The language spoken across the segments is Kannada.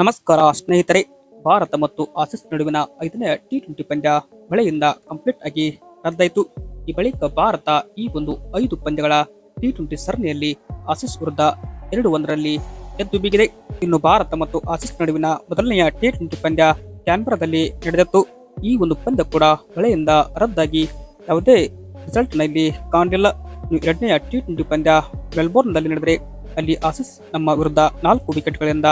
ನಮಸ್ಕಾರ ಸ್ನೇಹಿತರೆ, ಭಾರತ ಮತ್ತು ಆಸಿಸ್ ನಡುವಿನ ಐದನೇ ಟಿ ಟ್ವೆಂಟಿ ಪಂದ್ಯ ಮಳೆಯಿಂದ ಕಂಪ್ಲೀಟ್ ಆಗಿ ರದ್ದಾಯಿತು. ಈ ಬಳಿಕ ಭಾರತ ಈ ಒಂದು ಐದು ಪಂದ್ಯಗಳ ಟಿ ಟ್ವೆಂಟಿ ಸರಣಿಯಲ್ಲಿ ಆಸಿಸ್ ವಿರುದ್ಧ ಎರಡು ಒಂದರಲ್ಲಿ ಎದ್ದು ಬೀಗಿದೆ. ಇನ್ನು ಭಾರತ ಮತ್ತು ಆಸಿಸ್ ನಡುವಿನ ಮೊದಲನೆಯ ಟಿ ಟ್ವೆಂಟಿ ಪಂದ್ಯ ಕ್ಯಾನ್ಬರಾದಲ್ಲಿ ನಡೆದಿತ್ತು. ಈ ಒಂದು ಪಂದ್ಯ ಕೂಡ ಮಳೆಯಿಂದ ರದ್ದಾಗಿ ಯಾವುದೇ ರಿಸಲ್ಟ್ನಲ್ಲಿ ಕಾಣಲಿಲ್ಲ. ಎರಡನೆಯ ಟಿ ಟ್ವೆಂಟಿ ಪಂದ್ಯ ಮೆಲ್ಬೋರ್ನ್ನಲ್ಲಿ ನಡೆದರೆ ಅಲ್ಲಿ ಆಸಿಸ್ ನಮ್ಮ ವಿರುದ್ಧ ನಾಲ್ಕು ವಿಕೆಟ್ಗಳಿಂದ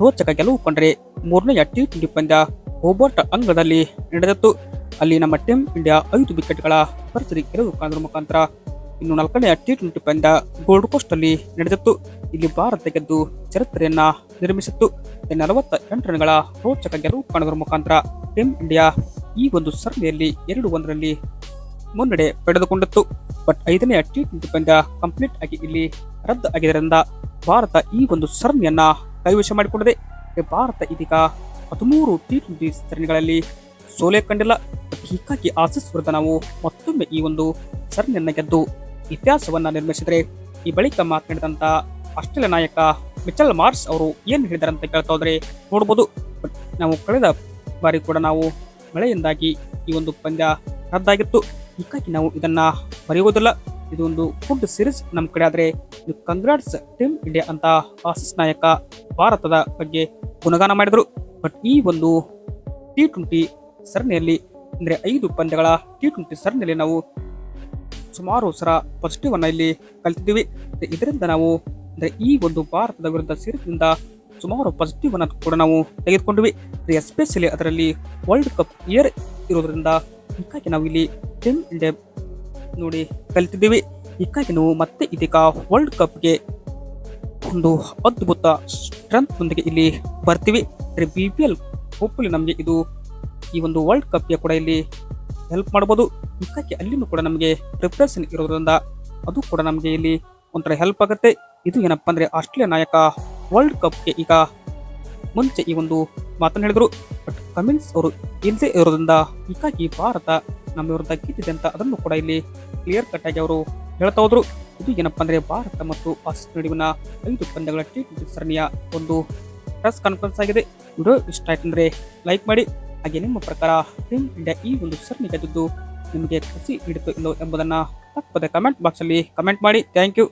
ರೋಚಕ ಗೆಲುವು ಕಂಡರೆ ಮೂರನೆಯ ಟಿ ಟ್ವೆಂಟಿ ಪಂದ್ಯ ಹೋಬರ್ಟ್ ಅಂಗದಲ್ಲಿ ನಡೆದಿತ್ತು ಅಲ್ಲಿ ನಮ್ಮ ಟೀಮ್ ಇಂಡಿಯಾ ಐದು ವಿಕೆಟ್ಗಳ ಭರ್ಜರಿ ಗೆಲುವು ಕಾಣುವ ಮುಖಾಂತರ ಇನ್ನು ನಾಲ್ಕನೆಯ ಟಿ ಟ್ವೆಂಟಿ ಪಂದ್ಯ ಗೋಲ್ಡ್ ಕೋಸ್ಟ್ ಅಲ್ಲಿ ನಡೆದಿತ್ತು ಇಲ್ಲಿ ಭಾರತ ಗೆದ್ದು ಚರಿತ್ರೆಯನ್ನ ನಿರ್ಮಿಸಿತ್ತು. ನಲವತ್ತ ಎಂಟು ರನ್ಗಳ ರೋಚಕ ಗೆಲುವು ಕಾಣುವ ಮುಖಾಂತರ ಟೀಮ್ ಇಂಡಿಯಾ ಈ ಒಂದು ಸರಣಿಯಲ್ಲಿ ಎರಡು ಒಂದರಲ್ಲಿ ಮುನ್ನಡೆ ಪಡೆದುಕೊಂಡಿತ್ತು. ಬಟ್ ಐದನೆಯ ಟಿ ಟ್ವೆಂಟಿ ಪಂದ್ಯ ಕಂಪ್ಲೀಟ್ ಆಗಿ ಇಲ್ಲಿ ರದ್ದು ಆಗಿದ್ದರಿಂದ ಭಾರತ ಈ ಒಂದು ಸರಣಿಯನ್ನ ಕೈವಶ ಮಾಡಿಕೊಂಡಿದೆ ಭಾರತ ಇದೀಗ ಹದಿಮೂರು ಟಿ ಟ್ವೆಂಟಿ ಸರಣಿಗಳಲ್ಲಿ ಸೋಲೆ ಕಂಡಿಲ್ಲ. ಹೀಗಾಗಿ ಆಸೀಸ್ ವಿರುದ್ಧ ನಾವು ಮತ್ತೊಮ್ಮೆ ಈ ಒಂದು ಸರಣಿಯನ್ನು ಗೆದ್ದು ಇತಿಹಾಸವನ್ನ ನಿರ್ಮಿಸಿದರೆ ಈ ಬಳಿಕ ಮಾತನಾಡಿದಂತ ಆಸ್ಟ್ರೇಲಿಯಾ ನಾಯಕ ಮಿಚಲ್ ಮಾರ್ಸ್ ಅವರು ಏನು ಹೇಳಿದಾರೆ ಅಂತ ಕೇಳ್ತಾ ಹೋದ್ರೆ ನೋಡ್ಬೋದು. ನಾವು ಕಳೆದ ಬಾರಿ ಕೂಡ ನಾವು ಮಳೆಯಿಂದಾಗಿ ಈ ಒಂದು ಪಂದ್ಯ ರದ್ದಾಗಿತ್ತು. ಹೀಗಾಗಿ ನಾವು ಇದನ್ನ ಮರೆಯುವುದಿಲ್ಲ. ಇದು ಒಂದು ಫುಡ್ ಸೀರೀಸ್ ನಮ್ಮ ಕಡೆ, ಆದ್ರೆ ಕಂಗ್ರಾಟ್ಸ್ ಟೀಮ್ ಇಂಡಿಯಾ ಅಂತ ಆಸಿಸ್ ನಾಯಕ ಭಾರತದ ಬಗ್ಗೆ ಗುಣಗಾನ ಮಾಡಿದರು. ಬಟ್ ಈ ಒಂದು ಟಿ ಟ್ವೆಂಟಿ ಸರಣಿಯಲ್ಲಿ, ಅಂದ್ರೆ ಐದು ಪಂದ್ಯಗಳ ಟಿ ಟ್ವೆಂಟಿ ಸರಣಿಯಲ್ಲಿ ನಾವು ಸುಮಾರು ಸರ ಪಾಸಿಟಿವ್ ಅನ್ನ ಇಲ್ಲಿ ಕಲ್ತಿದ್ದೀವಿ. ಇದರಿಂದ ನಾವು, ಅಂದ್ರೆ ಈ ಒಂದು ಭಾರತದ ವಿರುದ್ಧ ಸೀರೀಸ್ನಿಂದ ಸುಮಾರು ಪಾಸಿಟಿವ್ ಅನ್ನ ಕೂಡ ನಾವು ತೆಗೆದುಕೊಂಡ್ವಿ. ಎಸ್ಪೆಷಲಿ ಅದರಲ್ಲಿ ವರ್ಲ್ಡ್ ಕಪ್ ಇಯರ್ ಇರೋದ್ರಿಂದ, ಹೀಗಾಗಿ ನಾವು ಇಲ್ಲಿ ಟೀಮ್ ಇಂಡಿಯಾ ನೋಡಿ ಕಲಿತಿದ್ದೀವಿ. ಹೀಗಾಗಿ ನಾವು ಮತ್ತೆ ಇದೀಗ ವರ್ಲ್ಡ್ ಕಪ್ಗೆ ಒಂದು ಅದ್ಭುತ ಸ್ಟ್ರೆಂತ್ ನೊಂದಿಗೆ ಇಲ್ಲಿ ಬರ್ತೀವಿ. ಬಿ ಪಿ ಎಲ್ ಹೋಪ್ಫುಲಿ ನಮಗೆ ಇದು ಈ ಒಂದು ವರ್ಲ್ಡ್ ಕಪ್ಗೆ ಕೂಡ ಇಲ್ಲಿ ಹೆಲ್ಪ್ ಮಾಡ್ಬೋದು. ಹೀಗಾಗಿ ಅಲ್ಲಿನೂ ಕೂಡ ನಮಗೆ ಪ್ರಿಪ್ರೇಷನ್ ಇರೋದ್ರಿಂದ ಅದು ಕೂಡ ನಮಗೆ ಇಲ್ಲಿ ಒಂಥರ ಹೆಲ್ಪ್ ಆಗುತ್ತೆ. ಇದು ಏನಪ್ಪ ಅಂದರೆ ಆಸ್ಟ್ರೇಲಿಯಾ ನಾಯಕ ವರ್ಲ್ಡ್ ಕಪ್ಗೆ ಈಗ ಮುಂಚೆ ಈ ಒಂದು ಮಾತನ್ನು ಹೇಳಿದರು. ಬಟ್ ಕಮಿನ್ಸ್ ಅವರು ಇಲ್ಲದೆ ಇರೋದ್ರಿಂದ ಹೀಗಾಗಿ ಭಾರತ ನಮ್ಮ ವಿರುದ್ಧ ಗೆದ್ದಿದೆ ಅಂತ ಅದನ್ನು ಕೂಡ ಇಲ್ಲಿ ಕ್ಲಿಯರ್ ಕಟ್ ಆಗಿ ಅವರು ಹೇಳ್ತಾ ಹೋದ್ರು. ಇದು ಏನಪ್ಪ ಅಂದ್ರೆ ಭಾರತ ಮತ್ತು ಆಸ್ಟ್ರೇಲಿಯಾ ನಡುವಿನ ಐದು ಪಂದ್ಯಗಳ ಟಿ ಟ್ವೆಂಟಿ ಸರಣಿಯ ಒಂದು ಪ್ರೆಸ್ ಕಾನ್ಫರೆನ್ಸ್ ಆಗಿದೆ. ವಿಡಿಯೋ ಇಷ್ಟ ಆಯ್ತು ಅಂದ್ರೆ ಲೈಕ್ ಮಾಡಿ. ಹಾಗೆ ನಿಮ್ಮ ಪ್ರಕಾರ ಟೀಮ್ ಇಂಡಿಯಾ ಈ ಒಂದು ಸರಣಿ ಗೆದ್ದಿದ್ದು ನಿಮಗೆ ಖುಷಿ ನೀಡಿತು ಇಲ್ಲೋ ಎಂಬುದನ್ನು ತಪ್ಪದೆ ಕಮೆಂಟ್ ಬಾಕ್ಸ್ ಅಲ್ಲಿ ಕಮೆಂಟ್ ಮಾಡಿ. Thank you